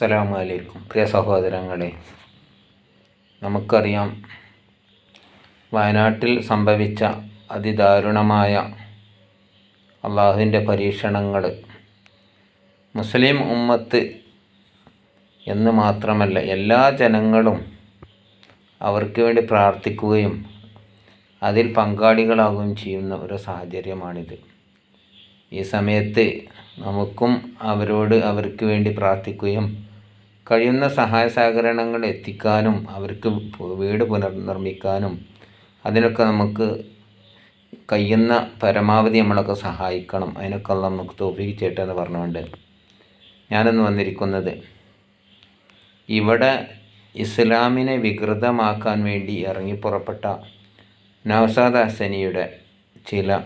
അസ്സലാമു അലൈക്കും പ്രിയ സഹോദരങ്ങളെ നമുക്കറിയാം വയനാട്ടിൽ സംഭവിച്ച അതിദാരുണമായ അള്ളാഹുവിന്റെ പരീക്ഷണങ്ങൾ മുസ്ലിം ഉമ്മത്ത് എന്ന് മാത്രമല്ല എല്ലാ ജനങ്ങളും അവർക്ക് വേണ്ടി പ്രാർത്ഥിക്കുകയും അതിൽ പങ്കാളികളാവുകയും ചെയ്യുന്ന ഒരു സാഹചര്യമാണിത്. ഈ സമയത്ത് നമുക്കും അവരോട് അവർക്ക് വേണ്ടി പ്രാർത്ഥിക്കുകയും കഴിയുന്ന സഹായ സഹകരണങ്ങൾ എത്തിക്കാനും അവർക്ക് വീട് പുനർനിർമ്മിക്കാനും അതിനൊക്കെ നമുക്ക് കഴിയുന്ന പരമാവധി നമ്മളൊക്കെ സഹായിക്കണം. അതിനൊക്കെ നമുക്ക് തോഫീക്ക് ചേട്ടൻ എന്ന് പറഞ്ഞുകൊണ്ട് ഞാനിന്ന് വന്നിരിക്കുന്നത് ഇവിടെ ഇസ്ലാമിനെ വികൃതമാക്കാൻ വേണ്ടി ഇറങ്ങിപ്പുറപ്പെട്ട നൗസാദ് ഹസനിയുടെ ചില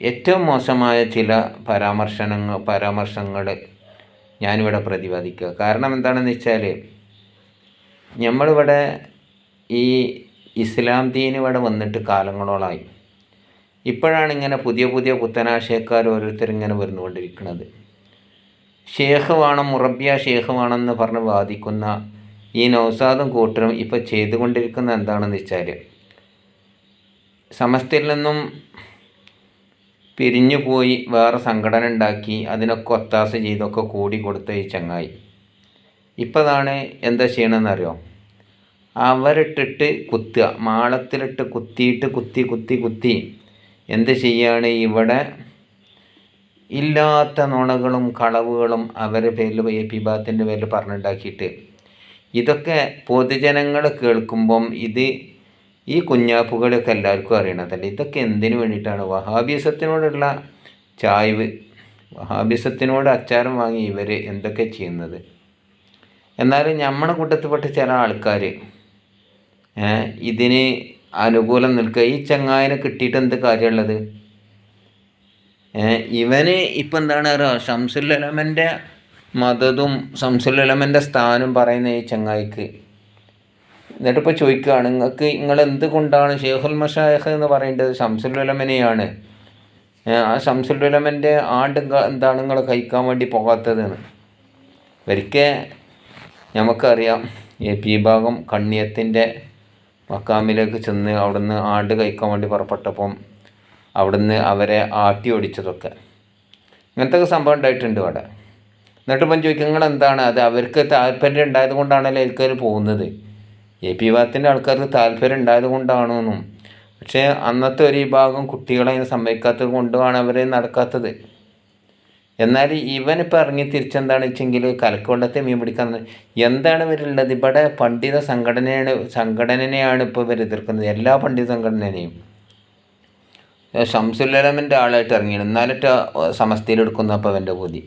ഏറ്റവും മോശമായ ചില പരാമർശനങ്ങൾ പരാമർശങ്ങൾ ഞാനിവിടെ പ്രതിപാദിക്കുക. കാരണം എന്താണെന്ന് വെച്ചാൽ നമ്മളിവിടെ ഈ ഇസ്ലാം ദീൻ വന്നിട്ട് കാലങ്ങളോളായി. ഇപ്പോഴാണ് ഇങ്ങനെ പുതിയ പുതിയ പുത്തനാശയക്കാർ ഓരോരുത്തർ ഇങ്ങനെ വരുന്നുകൊണ്ടിരിക്കുന്നത് ഷേഖ് വേണം മുറബിയ ഷേഖ് വേണമെന്ന് പറഞ്ഞ് വാദിക്കുന്ന ഈ നൗസാദും കൂട്ടരും ഇപ്പോൾ ചെയ്തുകൊണ്ടിരിക്കുന്ന എന്താണെന്ന് വെച്ചാൽ സമസ്തയിൽ നിന്നും പിരിഞ്ഞു പോയി വേറെ സംഘടന ഉണ്ടാക്കി അതിനൊക്കെ ഒത്താശ ചെയ്തൊക്കെ കൂടി കൊടുത്ത ഈ ചങ്ങായി. ഇപ്പം അതാണ് എന്താ ചെയ്യണമെന്നറിയോ അവരിട്ടിട്ട് കുത്തുക. മാളത്തിലിട്ട് കുത്തിയിട്ട് കുത്തി കുത്തി കുത്തി എന്ത് ചെയ്യാണ്? ഇവിടെ ഇല്ലാത്ത നുണകളും കളവുകളും അവരുടെ പേരിൽ എ പി ബാത്തിന്റെ പേരിൽ പറഞ്ഞുണ്ടാക്കിയിട്ട്. ഇതൊക്കെ പൊതുജനങ്ങൾ കേൾക്കുമ്പം ഇത് ഈ കുഞ്ഞാപ്പുകളൊക്കെ എല്ലാവർക്കും അറിയണതല്ലേ ഇതൊക്കെ എന്തിനു വേണ്ടിയിട്ടാണ്? വഹാബിസത്തിനോടുള്ള ചായ്വ് വഹാബിസത്തിനോട് അച്ചാരം വാങ്ങി ഇവർ എന്തൊക്കെ ചെയ്യുന്നത്? എന്നാലും നമ്മുടെ കൂട്ടത്തിൽപ്പെട്ട ചില ആൾക്കാർ ഇതിന് അനുകൂലം നിൽക്കുക. ഈ ചങ്ങായനെ കിട്ടിയിട്ട് എന്ത് കാര്യമുള്ളത്? ഇവന് ഇപ്പം എന്താണ് അറിയുക ഷംസുല്ലലമന്റെ മതതും ഷംസുല്ലലമന്റെ സ്ഥാനം പറയുന്ന ഈ ചങ്ങായിക്ക് എന്നിട്ടിപ്പോൾ ചോദിക്കുകയാണ് നിങ്ങൾക്ക് നിങ്ങൾ എന്തുകൊണ്ടാണ് ഷെയ്ഖുൽ മഷായഖ് എന്ന് പറയേണ്ടത്? ഷംസുലുലമനെയാണ് ആ ഷംസുലുലമന്റെ ആണ്ട് എന്താണ് നിങ്ങൾ കഴിക്കാൻ വേണ്ടി പോകാത്തതെന്ന്? ഒരിക്കൽ നമുക്കറിയാം എ പി ഭാഗം കണ്ണിയത്തിന്റെ മക്കാമിലേക്ക് ചെന്ന് അവിടുന്ന് ആണ്ട് കഴിക്കാൻ വേണ്ടി പുറപ്പെട്ടപ്പം അവിടുന്ന് അവരെ ആട്ടി ഓടിച്ചതൊക്കെ. ഇങ്ങനത്തെ സംഭവം ഉണ്ടായിട്ടുണ്ട് ഇവിടെ. എന്നിട്ടിപ്പം ചോദിക്കും നിങ്ങൾ എന്താണ് അത് അവർക്ക് താല്പര്യം ഉണ്ടായത് കൊണ്ടാണല്ലോ എനിക്കതിൽ പോകുന്നത്? എ പി വിഭാഗത്തിന്റെ ആൾക്കാർക്ക് താല്പര്യം ഉണ്ടായത് കൊണ്ടാണെന്നും. പക്ഷേ അന്നത്തെ ഒരു വിഭാഗം കുട്ടികളെ അതിന് സമ്മതിക്കാത്തത് കൊണ്ടുമാണ് അവർ നടക്കാത്തത്. എന്നാൽ ഇവനിപ്പോൾ ഇറങ്ങി തിരിച്ചെന്താണ് വെച്ചെങ്കിൽ കലക്കൊണ്ടത്തെ മീൻ പിടിക്കാൻ എന്താണ് ഇവരുള്ളത് ഇവിടെ പണ്ഡിത സംഘടനയാണ് സംഘടനയാണ് ഇപ്പോൾ ഇവർ എതിർക്കുന്നത്. എല്ലാ പണ്ഡിത സംഘടനയും ഷംസുല്ലമന്റെ ആളായിട്ട് ഇറങ്ങിയാണ്. എന്നാലിട്ട് സമസ്തയിലെടുക്കുന്നു അപ്പോൾ അവന്റെ ബോധി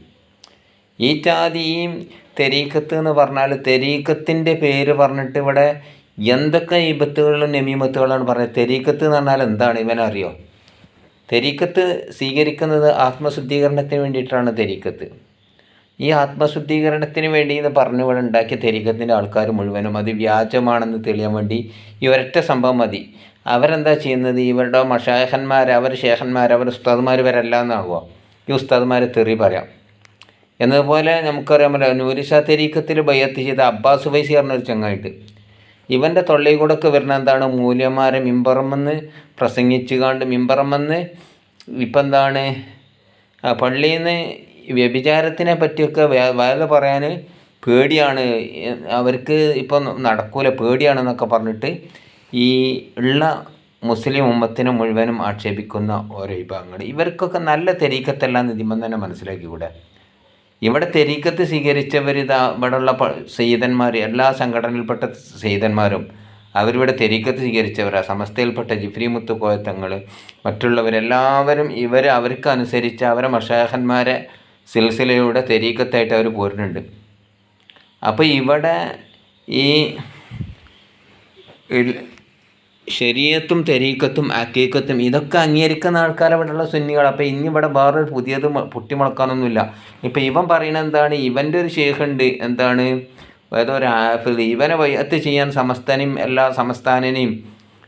ഈ ജാതിയും തെരീക്കത്ത് എന്ന് പറഞ്ഞാൽ തെരീക്കത്തിന്റെ പേര് പറഞ്ഞിട്ട് ഇവിടെ എന്തൊക്കെ ഇബത്തുകളും നെമീമത്തുകളാണ് പറഞ്ഞത്? തെരീക്കത്ത് എന്ന് പറഞ്ഞാൽ എന്താണ്? ഇവനറിയോ? തെരീക്കത്ത് സ്വീകരിക്കുന്നത് ആത്മശുദ്ധീകരണത്തിന് വേണ്ടിയിട്ടാണ് തെരീക്കത്ത്. ഈ ആത്മശുദ്ധീകരണത്തിന് വേണ്ടി എന്ന് പറഞ്ഞു ഇവിടെ ഉണ്ടാക്കിയ തെരീക്കത്തിന്റെ ആൾക്കാർ മുഴുവനും അത് വ്യാജമാണെന്ന് തെളിയാൻ വേണ്ടി ഈ ഒരൊറ്റ സംഭവം മതി. അവരെന്താ ചെയ്യുന്നത്? ഇവരുടെ മഷാഹന്മാർ അവർ ശേഖന്മാർ അവർ ഉസ്താദ്മാർ വരല്ല എന്നാകുക ഈ ഉസ്താദ്മാരെ തെറി പറയാം. എന്നതുപോലെ നമുക്കറിയാമല്ലോ നൂരിഷ തെരീക്കത്തിൽ ബയ്യത്ത് ചെയ്ത അബ്ബാസ് വൈസി പറഞ്ഞൊരു ചങ്ങായിട്ട്. ഇവന്റെ തൊള്ളയിൽ കൂടെ ഒക്കെ വരുന്ന എന്താണ്? മൂല്യമാരെ മിമ്പറമെന്ന് പ്രസംഗിച്ചു കാണ്ട് മിമ്പറമെന്ന് ഇപ്പം എന്താണ്? പള്ളിയിൽ നിന്ന് വ്യഭിചാരത്തിനെ പറ്റിയൊക്കെ വേദ പറയാൻ പേടിയാണ്. അവർക്ക് ഇപ്പം നടക്കൂല പേടിയാണെന്നൊക്കെ പറഞ്ഞിട്ട് ഈ ഉള്ള മുസ്ലിം ഉമ്മത്തിനെ മുഴുവനും ആക്ഷേപിക്കുന്ന ഓരോ വിഭാഗങ്ങൾ. ഇവർക്കൊക്കെ നല്ല തെരീക്കത്തല്ല നിതിമം തന്നെ മനസ്സിലാക്കിക്കൂടെ? ഇവിടെ തെരീക്കത്ത് സ്വീകരിച്ചവർ ഇതാ ഇവിടെയുള്ള സെയ്തന്മാർ എല്ലാ സംഘടനയിൽപ്പെട്ട സെയ്തന്മാരും അവരിവിടെ തെരീക്കത്ത് സ്വീകരിച്ചവരാണ് സമസ്തയിൽപ്പെട്ട ജിഫ്രി മുത്ത് കോയത്തങ്ങൾ മറ്റുള്ളവരെല്ലാവരും ഇവർ അവർക്ക് അനുസരിച്ച് അവരെ മഷാഹന്മാരെ സിൽസിലയുടെ തെരീക്കത്തായിട്ട് അവർ പോരുന്നുണ്ട്. അപ്പോൾ ഇവിടെ ഈ ശരീരത്തും തെരീക്കത്തും അക്കീക്കത്തും ഇതൊക്കെ അംഗീകരിക്കുന്ന ആൾക്കാർ ഇവിടെയുള്ള സുന്നികൾ അപ്പോൾ ഇനി ഇവിടെ വേറൊരു പുതിയത് പൊട്ടിമുളക്കാനൊന്നുമില്ല. ഇപ്പം ഇവൻ പറയുന്നത് എന്താണ്? ഇവന്റെ ഒരു ശേഖുണ്ട്. എന്താണ്? ഏതോ ഒരു ആഫിദ് ഇവനെ വയ്യത്ത് ചെയ്യാൻ സമസ്തനെയും എല്ലാ സംസ്ഥാനനെയും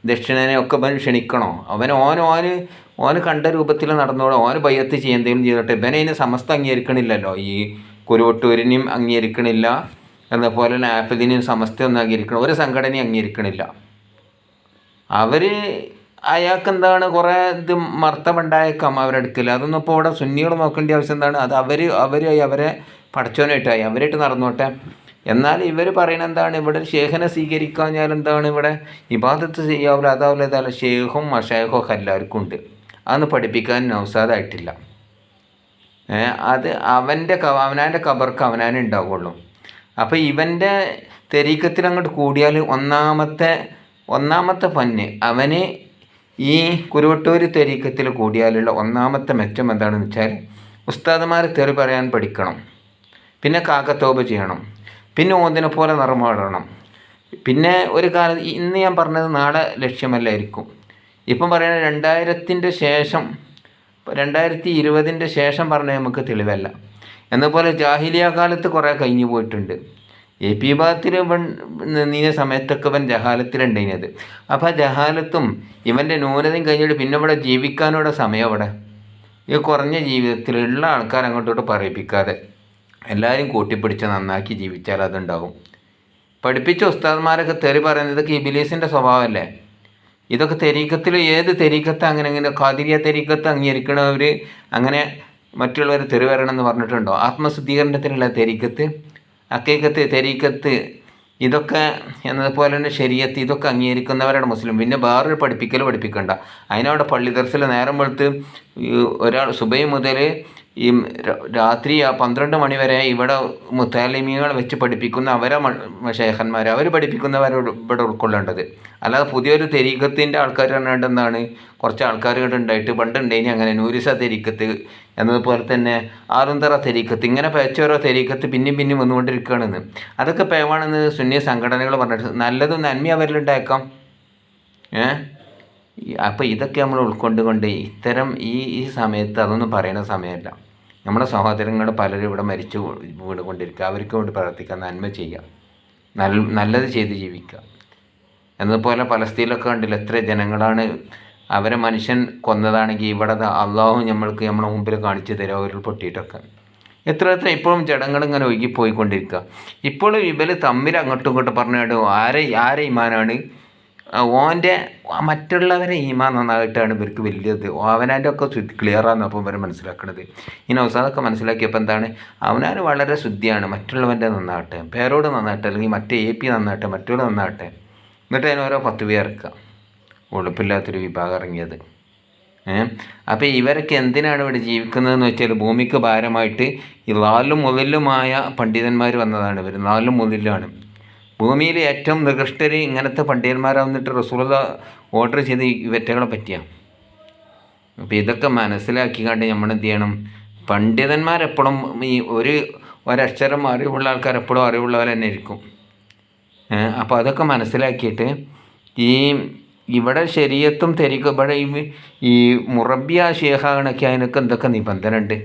ദക്ഷിണനെയും ഒക്കെ ഇവൻ ക്ഷണിക്കണോ? അവൻ ഓൻ ഓന് ഓന് കണ്ട രൂപത്തിൽ നടന്നോളൂ. ഓന് ബയ്യത്ത് ചെയ്യാൻ എന്തെങ്കിലും ചെയ്തോട്ടെ ഇവനെ അതിന് സമസ്ത അംഗീകരിക്കണില്ലല്ലോ. ഈ കുരുവട്ടൂരിനെയും അംഗീകരിക്കണില്ല. അതുപോലെ തന്നെ ആഫിദിനെയും സമസ്തയൊന്നും അംഗീകരിക്കണം ഒരു സംഘടനയും അംഗീകരിക്കണില്ല. അവർ അയാൾക്ക് എന്താണ് കുറേ ഇത് മർത്തമുണ്ടായേക്കാം അവരുടെ അടുക്കൽ അതൊന്നും ഇപ്പോൾ ഇവിടെ സുന്നികൾ നോക്കേണ്ട ആവശ്യം എന്താണ്? അത് അവർ അവരായി അവരെ പഠിച്ചോനായിട്ടായി അവരായിട്ട് നടന്നോട്ടെ. എന്നാൽ ഇവർ പറയുന്നത് എന്താണ്? ഇവിടെ ഷേഖിനെ സ്വീകരിക്കാഞ്ഞാൽ എന്താണ് ഇവിടെ ഇബാദത്ത് ചെയ്യാവില്ല അതാവില്ല ഇതല്ല. ഷേഖും മഷേഖും ഒക്കെ എല്ലാവർക്കും ഉണ്ട്. അതൊന്ന് പഠിപ്പിക്കാൻ നൗസാദായിട്ടില്ല. അത് അവന്റെ അവനാന്റെ കബർക്ക് അവനാനേ ഉണ്ടാവുള്ളൂ. അപ്പോൾ ഇവന്റെ തെരീക്കത്തിൽ അങ്ങോട്ട് കൂടിയാൽ ഒന്നാമത്തെ ഒന്നാമത്തെ പന്ന്. അവന് ഈ കുരുവട്ടൂർ തെരീക്കത്തിൽ കൂടിയാലുള്ള ഒന്നാമത്തെ മെച്ചം എന്താണെന്ന് വെച്ചാൽ ഉസ്താദുമാർ തെറി പറയാൻ പഠിക്കണം. പിന്നെ കാക്കത്തോപ് ചെയ്യണം. പിന്നെ ഓന്തിനെ പോലെ നിറമാടണം. പിന്നെ ഒരു കാലം ഇന്ന് ഞാൻ പറഞ്ഞത് നാളെ ലക്ഷ്യമല്ലായിരിക്കും ഇപ്പം പറയുന്നത് രണ്ടായിരത്തിന്റെ ശേഷം രണ്ടായിരത്തി ഇരുപതിന്റെ ശേഷം പറഞ്ഞാൽ നമുക്ക് തെളിവല്ല. എന്നപോലെ ജാഹിലിയ കാലത്ത് കുറേ കഴിഞ്ഞു പോയിട്ടുണ്ട്. എ പി ബാത്തിൽ ഇവൻ നീന സമയത്തൊക്കെ ഇവൻ ജഹാലത്തിലുണ്ടായിരുന്നത് അപ്പോൾ ആ ജഹാലത്തും ഇവന്റെ ന്യൂനതയും കഴിഞ്ഞിട്ട് പിന്നെ ഇവിടെ ജീവിക്കാനുള്ള സമയം അവിടെ ഈ കുറഞ്ഞ ജീവിതത്തിലുള്ള ആൾക്കാർ അങ്ങോട്ടോട്ട് പറയിപ്പിക്കാതെ എല്ലാവരും കൂട്ടിപ്പിടിച്ച് നന്നാക്കി ജീവിച്ചാൽ അതുണ്ടാകും പഠിപ്പിച്ച ഉസ്താദ്മാരൊക്കെ തെറി പറയുന്നത് ഇതൊക്കെ ഇബിലീസിന്റെ സ്വഭാവമല്ലേ? ഇതൊക്കെ തെരീക്കത്തിൽ ഏത് തെരീക്കത്ത് അങ്ങനെ അങ്ങനെ കാതിരിയ തെരീക്കത്ത് അംഗീകരിക്കണവർ അങ്ങനെ മറ്റുള്ളവർ തെറി വരണം എന്ന് പറഞ്ഞിട്ടുണ്ടോ? ആത്മശുദ്ധീകരണത്തിനുള്ള തെരീക്കത്ത്? അക്കേക്കത്ത് തെരീക്കത്ത് ഇതൊക്കെ എന്നതുപോലെ തന്നെ ശരീരത്ത് ഇതൊക്കെ അംഗീകരിക്കുന്നവരാണ് മുസ്ലിം. പിന്നെ വേറൊരു പഠിപ്പിക്കൽ പഠിപ്പിക്കണ്ട. അതിനവിടെ പള്ളി ദർസിൽ നേരം വെളുത്ത് ഒരാൾ സുബൈ മുതൽ ഈ രാത്രി പന്ത്രണ്ട് മണി വരെ ഇവിടെ മുത്താലിമികൾ വെച്ച് പഠിപ്പിക്കുന്ന അവരെ ഷേഖന്മാർ അവർ പഠിപ്പിക്കുന്നവരോട് ഇവിടെ ഉൾക്കൊള്ളേണ്ടത്. അല്ലാതെ പുതിയൊരു തെരീക്കത്തിന്റെ ആൾക്കാർ പറഞ്ഞിട്ട് കുറച്ച് ആൾക്കാർ ഇവിടെ ഉണ്ടായിട്ട് പണ്ട് ഉണ്ടായിനി അങ്ങനെ നൂരിസ തെരീക്കത്ത് എന്നതുപോലെ തന്നെ ആറുന്തറ തെരീക്കത്ത് ഇങ്ങനെ പേച്ചോരോ തെരീക്കത്ത് പിന്നെയും പിന്നെയും വന്നുകൊണ്ടിരിക്കുകയാണെന്ന്. അതൊക്കെ പേവാണെന്ന് സുന്നി സംഘടനകൾ പറഞ്ഞിട്ട് നല്ലതും നന്മ അവരിലുണ്ടാക്കാം ഏ? അപ്പോൾ ഇതൊക്കെ നമ്മൾ ഉൾക്കൊണ്ടുകൊണ്ട് ഇത്തരം ഈ ഈ സമയത്ത് അതൊന്നും പറയുന്ന സമയമല്ല. നമ്മുടെ സഹോദരങ്ങൾ പലരും ഇവിടെ മരിച്ചു വീണുകൊണ്ടിരിക്കുക. അവർക്ക് വേണ്ടി പ്രവർത്തിക്കുക നന്മ ചെയ്യുക. നല്ല നല്ലത് ചെയ്ത് ജീവിക്കുക. എന്നതുപോലെ പലസ്തീനിലൊക്കെ കണ്ടില്ല എത്ര ജനങ്ങളാണ് അവരെ മനുഷ്യൻ കൊന്നതാണെങ്കിൽ ഇവിടെ അള്ളാഹു നമ്മൾക്ക് നമ്മളെ മുമ്പിൽ കാണിച്ചു തരാം അവരിൽ പൊട്ടിയിട്ടൊക്കെ എത്ര എത്ര ഇപ്പോഴും ജടങ്ങൾ ഇങ്ങനെ ഒഴുകിപ്പോയിക്കൊണ്ടിരിക്കുക. ഇപ്പോഴും ഇവർ തമ്മിൽ അങ്ങോട്ടും ഇങ്ങോട്ടും പറഞ്ഞിട്ട് ആരെ ആരെ ഇമാനാണ്? ഓന്റെ മറ്റുള്ളവരെ ഈമാൻ നന്നായിട്ടാണ് ഇവർക്ക് വലിയത്. അവനാന്റെ ഒക്കെ ക്ലിയറാന്ന് അപ്പോൾ ഇവർ മനസ്സിലാക്കണത്. ഈ നൗസാദൊക്കെ മനസ്സിലാക്കിയപ്പോൾ എന്താണ്? അവനാൻ വളരെ ശുദ്ധിയാണ്. മറ്റുള്ളവന്റെ നന്നാട്ടെ പേരോട് നന്നാട്ടെ അല്ലെങ്കിൽ മറ്റേ എ പി നന്നാട്ടെ മറ്റോട് നന്നാട്ടെ എന്നിട്ട് അതിന് ഓരോ പത്ത് പേർ ഇറക്കുക. ഉളുപ്പില്ലാത്തൊരു വിഭാഗം ഇറങ്ങിയത്. അപ്പോൾ ഇവരൊക്കെ എന്തിനാണ് ഇവിടെ ജീവിക്കുന്നതെന്ന് വെച്ചാൽ ഭൂമിക്ക് ഭാരമായിട്ട് ഈ നാലും മുതലുമായ പണ്ഡിതന്മാർ വന്നതാണ്. ഇവർ നാലും മുതലാണ് ഭൂമിയിലെ ഏറ്റവും നികൃഷ്ടർ ഇങ്ങനത്തെ പണ്ഡിതന്മാരാവുന്നിട്ട് റസൂലത ഓർഡർ ചെയ്ത് ഇവറ്റകളെ പറ്റിയാണ് അപ്പോൾ ഇതൊക്കെ മനസ്സിലാക്കി കണ്ട് നമ്മൾ എന്ത് ചെയ്യണം പണ്ഡിതന്മാരെപ്പോഴും ഈ ഒരു ഒരക്ഷരം അറിവുള്ള ആൾക്കാർ എപ്പോഴും അറിവുള്ളവർ തന്നെ ഇരിക്കും അപ്പോൾ അതൊക്കെ മനസ്സിലാക്കിയിട്ട് ഈ ഇവിടെ ശരീരത്തും തെരിക്കും. ഇവിടെ ഈ മുറബിയ ഷേഖാകണൊക്കെ അതിനൊക്കെ എന്തൊക്കെ നിബന്ധന ഉണ്ട്